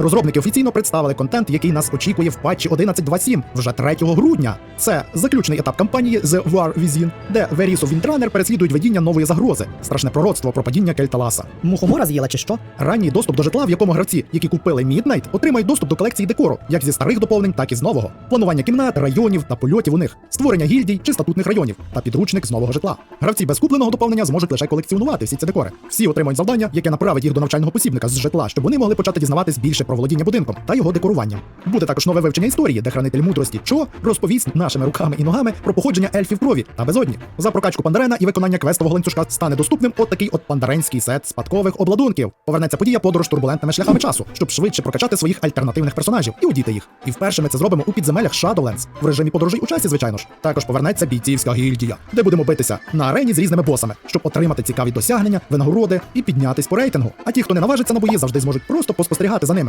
Розробники офіційно представили контент, який нас очікує в патчі 11.2.7 вже 3 грудня. Це заключний етап кампанії The War Within, де Верісу Вінтранер переслідують видіння нової загрози, страшне пророцтво про падіння Кельталаса. Мухомора з'їла чи що? Ранній доступ до житла, в якому гравці, які купили Midnight, отримають доступ до колекції декору, як зі старих доповнень, так і з нового. Планування кімнат, районів та польотів у них, створення гільдій чи статутних районів та підручник з нового житла. Гравці без купленого доповнення зможуть лише колекціонувати всі ці декори. Всі отримають завдання, яке направить їх до навчального посібника з житла, щоб вони могли почати дізнаватись більше про володіння будинком та його декоруванням. Буде також нове вивчення історії, де хранитель мудрості Чо розповість нашими руками і ногами про походження ельфів крові та безодні. За прокачку пандарена і виконання квестового ланцюжка стане доступним от такий от пандаренський сет спадкових обладунків. Повернеться подія подорож турбулентними шляхами часу, щоб швидше прокачати своїх альтернативних персонажів і удіти їх. І вперше ми це зробимо у підземеллях Shadowlands, в режимі подорожей у часі, звичайно ж. Також повернеться бійцівська гільдія, де будемо битися на арені з різними босами, щоб отримати цікаві досягнення, винагороди і піднятись по рейтингу. А ті, хто не наважиться на бої, завжди зможуть просто поспостерігати за ними.